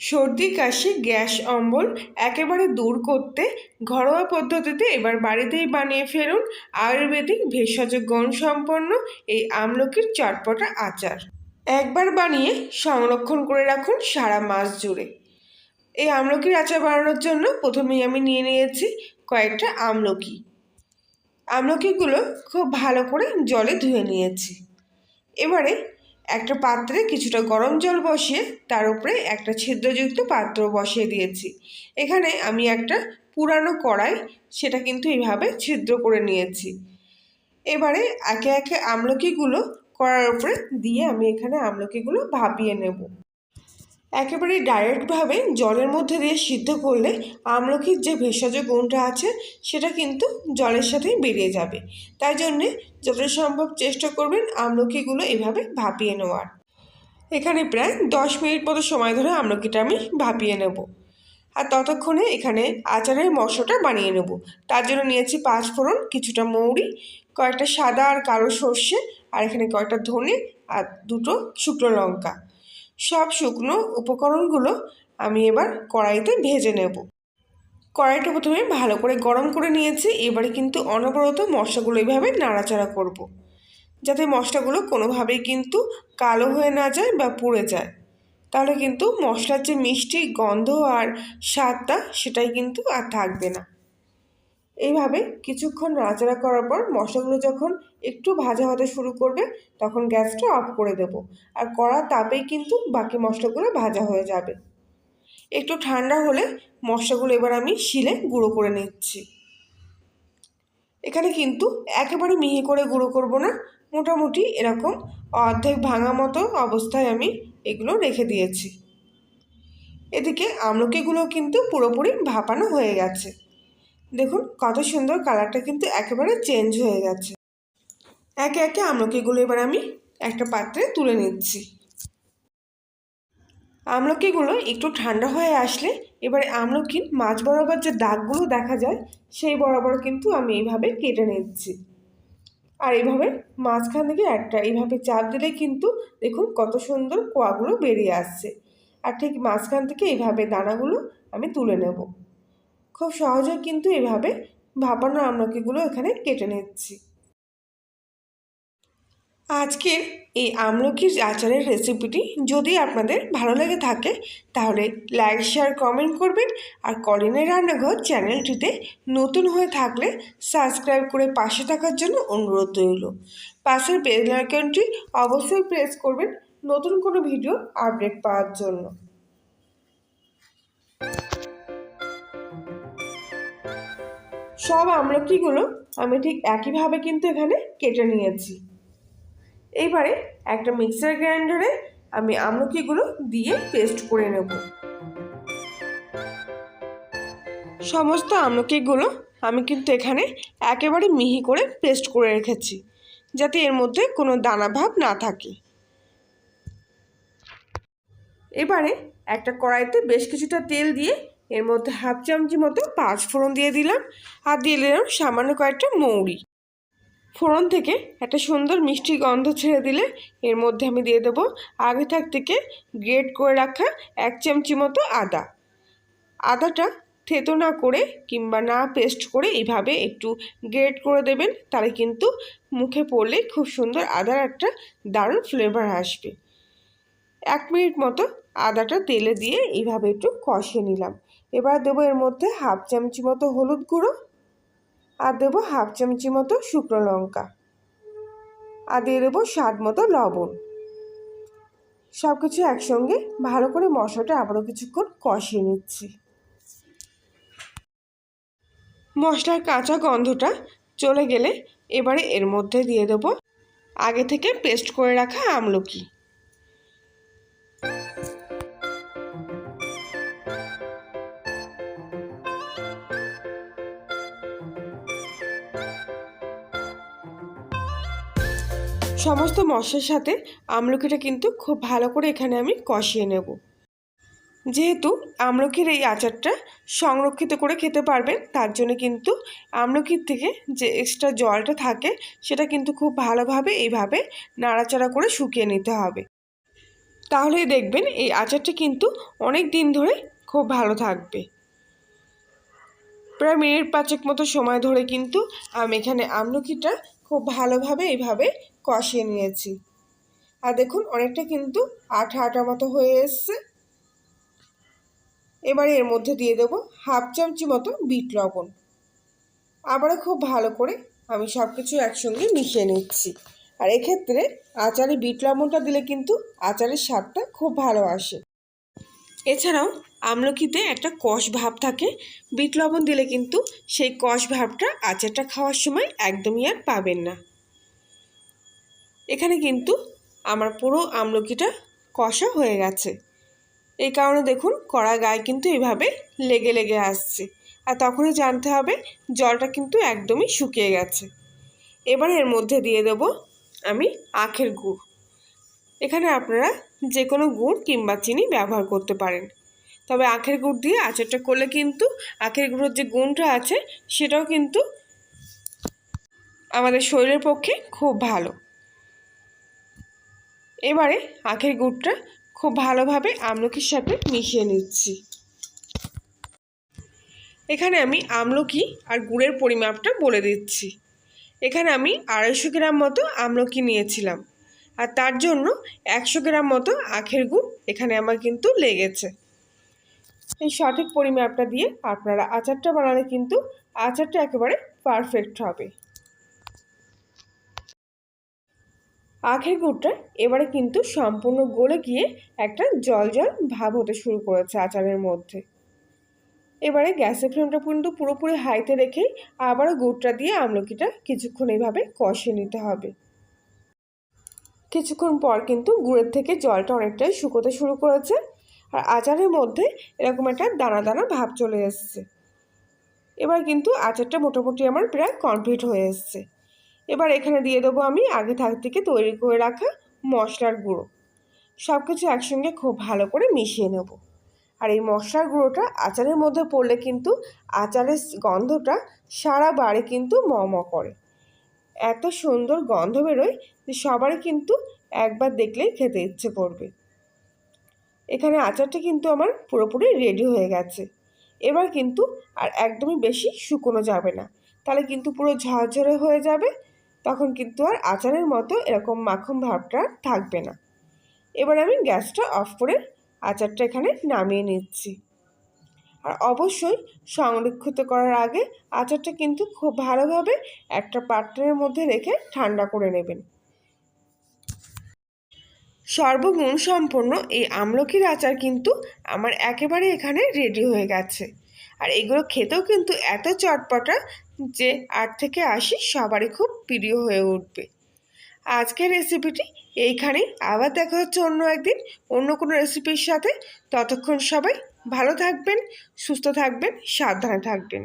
সর্দি, কাশি, গ্যাস, অম্বল একেবারে দূর করতে ঘরোয়া পদ্ধতিতে এবার বাড়িতেই বানিয়ে ফেলুন আয়ুর্বেদিক ভেষজ গুণ সম্পন্ন এই আমলকির চটপটা আচার। একবার বানিয়ে সংরক্ষণ করে রাখুন সারা মাস জুড়ে। এই আমলকির আচার বানানোর জন্য প্রথমেই আমি নিয়ে নিয়েছি কয়েকটা আমলকি। আমলকিগুলো খুব ভালো করে জলে ধুয়ে নিয়েছি। এবারে একটা পাত্রে কিছুটা গরম জল বসিয়ে তার উপরে একটা ছিদ্রযুক্ত পাত্র বসিয়ে দিয়েছি। এখানে আমি একটা পুরানো কড়াই, সেটা কিন্তু এইভাবে ছিদ্র করে নিয়েছি। এবারে একে একে আমলকিগুলো কড়ার উপরে দিয়ে আমি এখানে আমলকিগুলো ভাপিয়ে নেব। একেবারে ডাইরেক্টভাবে জলের মধ্যে দিয়ে সিদ্ধ করলে আমলকির যে ভেষজ গুণটা আছে, সেটা কিন্তু জলের সাথেই বেরিয়ে যাবে। তাই জন্যে যত সম্ভব চেষ্টা করবেন আমলকিগুলো এভাবে ভাপিয়ে নেওয়ার। এখানে প্রায় দশ মিনিট মতো সময় ধরে আমলকিটা আমি ভাপিয়ে নেব। আর ততক্ষণে এখানে আচারের মশলাটা বানিয়ে নেব। তার জন্য নিয়েছি পাঁচ ফোড়ন, কিছুটা মৌরি, কয়েকটা সাদা আর কালো সর্ষে, আর এখানে কয়েকটা ধনে আর দুটো শুকনো লঙ্কা। সব শুকনো উপকরণগুলো আমি এবার কড়াইতে ভেজে নেব। কড়াইটা প্রথমে ভালো করে গরম করে নিয়েছি, এবারে কিন্তু অনবরত মশলাগুলো এইভাবে নাড়াচাড়া করব। যাতে মশলাগুলো কোনোভাবেই কিন্তু কালো হয়ে না যায় বা পুড়ে যায়। তাহলে কিন্তু মশলার যে মিষ্টি গন্ধ আর স্বাদটা সেটাই কিন্তু আর থাকবে না। এইভাবে কিছুক্ষণ নাড়াচাড়া করার পর মশলাগুলো যখন একটু ভাজা হতে শুরু করবে, তখন গ্যাসটা অফ করে দেব। আর কড়া তাপেই কিন্তু বাকি মশলাগুলো ভাজা হয়ে যাবে। একটু ঠান্ডা হলে মশলাগুলো এবার আমি শিলে গুঁড়ো করে নিচ্ছি। এখানে কিন্তু একেবারে মিহি করে গুঁড়ো করব না। মোটামুটি এরকম অর্ধেক ভাঙা মতো অবস্থায় আমি এগুলো রেখে দিয়েছি। এদিকে আমলকিগুলো কিন্তু পুরোপুরি ভাপানো হয়ে গেছে। দেখুন, কত সুন্দর কালারটা কিন্তু একেবারে চেঞ্জ হয়ে গেছে। একে একে আমলকিগুলো এবার আমি একটা পাত্রে তুলে নিচ্ছি। আমলকিগুলো একটু ঠান্ডা হয়ে আসলে এবারে আমলকির মাছ বরাবর যে দাগগুলো দেখা যায়, সেই বরাবর কিন্তু আমি এইভাবে কেটে নিচ্ছি। আর এইভাবে মাঝখান থেকে একটা, এইভাবে চাপ দিলে কিন্তু দেখুন কত সুন্দর কোয়াগুলো বেরিয়ে আসছে। আর ঠিক মাঝখান থেকে এইভাবে দানাগুলো আমি তুলে নেব। খুব সহজে কিন্তু এভাবে ভাপানো আমলকিগুলো এখানে কেটে নিচ্ছি। আজকের এই আমলকির আচারের রেসিপিটি যদি আপনাদের ভালো লেগে থাকে, তাহলে লাইক শেয়ার কমেন্ট করবেন আর কলিনের রান্নাঘর চ্যানেলটিতে নতুন হয়ে থাকলে সাবস্ক্রাইব করে পাশে থাকার জন্য অনুরোধ রইল। পাশের বেল অবশ্যই প্রেস করবেন নতুন কোনো ভিডিও আপডেট পাওয়ার জন্য। সব আমলকিগুলো আমি ঠিক একইভাবে কিন্তু এখানে কেটে নিয়েছি। এইবারে একটা মিক্সার গ্রাইন্ডারে আমি আমলকিগুলো দিয়ে পেস্ট করে নেব। সমস্ত আমলকিগুলো আমি কিন্তু এখানে একেবারে মিহি করে পেস্ট করে রেখেছি, যাতে এর মধ্যে কোনো দানা ভাব না থাকে। এবারে একটা কড়াইতে বেশ কিছুটা তেল দিয়ে এর মধ্যে হাফ চামচি মতো পাঁচ ফোড়ন দিয়ে দিলাম আর দিয়ে দিলাম সামান্য কয়েকটা মৌরি। ফোড়ন থেকে একটা সুন্দর মিষ্টি গন্ধ ছেড়ে দিলে এর মধ্যে আমি দিয়ে দেবো আগে থাক থেকে গ্রেট করে রাখা এক চামচি মতো আদা। আদাটা থেতো না করে কিংবা না পেস্ট করে এইভাবে একটু গ্রেট করে দেবেন, তাহলে কিন্তু মুখে পড়লে খুব সুন্দর আদার একটা দারুণ ফ্লেভার আসবে। এক মিনিট মতো আদাটা তেলে দিয়ে এইভাবে একটু কষিয়ে নিলাম। এবার দেবো এর মধ্যে হাফ চামচি মতো হলুদ গুঁড়ো আর দেবো হাফ চামচি মতো শুকনো লঙ্কা আর দিয়ে দেবো স্বাদ মতো লবণ। সব কিছু একসঙ্গে ভালো করে মশলাটা আবারও কিছুক্ষণ কষিয়ে নিচ্ছি। মশলার কাঁচা গন্ধটা চলে গেলে এবারে এর মধ্যে দিয়ে দেবো আগে থেকে পেস্ট করে রাখা আমলকি। সমস্ত মশলার সাথে আমলকিটা কিন্তু খুব ভালো করে এখানে আমি কষিয়ে নেব। যেহেতু আমলকির এই আচারটা সংরক্ষিত করে খেতে পারবেন, তার জন্য কিন্তু আমলকির থেকে যে এক্সট্রা জলটা থাকে, সেটা কিন্তু খুব ভালোভাবে এইভাবে নাড়াচাড়া করে শুকিয়ে নিতে হবে। তাহলেই দেখবেন এই আচারটা কিন্তু অনেক দিন ধরে খুব ভালো থাকবে। প্রায় মিনিট পাঁচেক মতো সময় ধরে কিন্তু আমি এখানে আমলকিটা খুব ভালোভাবে এইভাবে কষিয়ে নিয়েছি। আর দেখুন, অনেকটা কিন্তু আঠা আঠা মতো হয়ে এসছে। এবারে এর মধ্যে দিয়ে দেবো হাফ চামচি মতো বিট লবণ। আবারও খুব ভালো করে আমি সব কিছু একসঙ্গে মিশিয়ে নিচ্ছি। আর এক্ষেত্রে আচারে বিট লবণটা দিলে কিন্তু আচারের স্বাদটা খুব ভালো আসে। এছাড়াও আমলকিতে একটা কষ ভাব থাকে। বিট লবণ দিলে কিন্তু সেই কষ ভাবটা আচারটা খাওয়ার সময় একদমই আর পাবেন না। এখানে কিন্তু আমার পুরো আমলকিটা কষা হয়ে গেছে। এই কারণে দেখুন কড়া গায়ে কিন্তু এভাবে লেগে লেগে আসছে। আর তখনই জানতে হবে জলটা কিন্তু একদমই শুকিয়ে গেছে। এবার এর মধ্যে দিয়ে দেব আমি আখের গুড়। এখানে আপনারা যে কোনো গুড় কিংবা চিনি ব্যবহার করতে পারেন। তবে আখের গুড় দিয়ে আচারটা করলে কিন্তু আখের গুঁড়োর যে গুণটা আছে সেটাও কিন্তু আমাদের শরীরের পক্ষে খুব ভালো। এবারে আখের গুড়টা খুব ভালোভাবে আমলকির সাথে মিশিয়ে নিচ্ছি। এখানে আমি আমলকি আর গুড়ের পরিমাপটা বলে দিচ্ছি। এখানে আমি আড়াইশো গ্রাম মতো আমলকি নিয়েছিলাম। আর তার জন্য একশো গ্রাম মতো আখের গুড় এখানে আমার কিন্তু লেগেছে। এই সঠিক পরিমাপটা দিয়ে আপনারা আচারটা বানালে কিন্তু আচারটা একেবারে পারফেক্ট হবে। আখের গুড়টা এবারে কিন্তু সম্পূর্ণ গলে গিয়ে একটা জল জল ভাব হতে শুরু করেছে আচারের মধ্যে। এবারে গ্যাসের ফ্লেমটা কিন্তু পুরোপুরি হাইতে রেখেই আবারও গুড়টা দিয়ে আমলকিটা কিছুক্ষণ এইভাবে কষে নিতে হবে। কিছুক্ষণ পর কিন্তু গুড়ের থেকে জলটা অনেকটাই শুকোতে শুরু করেছে আর আচারের মধ্যে এরকম একটা দানা দানা ভাব চলে এসছে। এবার কিন্তু আচারটা মোটামুটি আমার প্রায় কমপ্লিট হয়ে এসছে। এবার এখানে দিয়ে দেবো আমি আগে থাক থেকে তৈরি করে রাখা মশলার গুঁড়ো। সব কিছু একসঙ্গে খুব ভালো করে মিশিয়ে নেব। আর এই মশলার গুঁড়োটা আচারের মধ্যে পড়লে কিন্তু আচারের গন্ধটা সারা বাড়ি কিন্তু ম করে। এত সুন্দর গন্ধ বেরোয় যে সবারই কিন্তু একবার দেখলেই খেতে ইচ্ছে করবে। এখানে আচারটা কিন্তু আমার পুরোপুরি রেডি হয়ে গেছে। এবার কিন্তু আর একদমই বেশি শুকনো যাবে না। তাহলে কিন্তু পুরো ঝরঝরে হয়ে যাবে। তখন কিন্তু আর আচারের মতো এরকম মাখন ভাবটা থাকবে না। এবার আমি গ্যাসটা অফ করে আচারটা এখানে নামিয়ে নিচ্ছি। আর অবশ্যই সংরক্ষিত করার আগে আচারটা কিন্তু খুব ভালোভাবে একটা পাত্রের মধ্যে রেখে ঠান্ডা করে নেবেন। সর্বগুণ সম্পন্ন এই আমলকির আচার কিন্তু আমার একেবারে এখানে রেডি হয়ে গেছে। আর এগুলো খেতেও কিন্তু এত চটপটা যে আট থেকে আশি সবারই খুব প্রিয় হয়ে উঠবে। আজকের রেসিপিটি এইখানেই। আবার দেখা হচ্ছে অন্য একদিন অন্য কোনো রেসিপির সাথে। ততক্ষণ সবাই ভালো থাকবেন, সুস্থ থাকবেন, সাবধানে থাকবেন।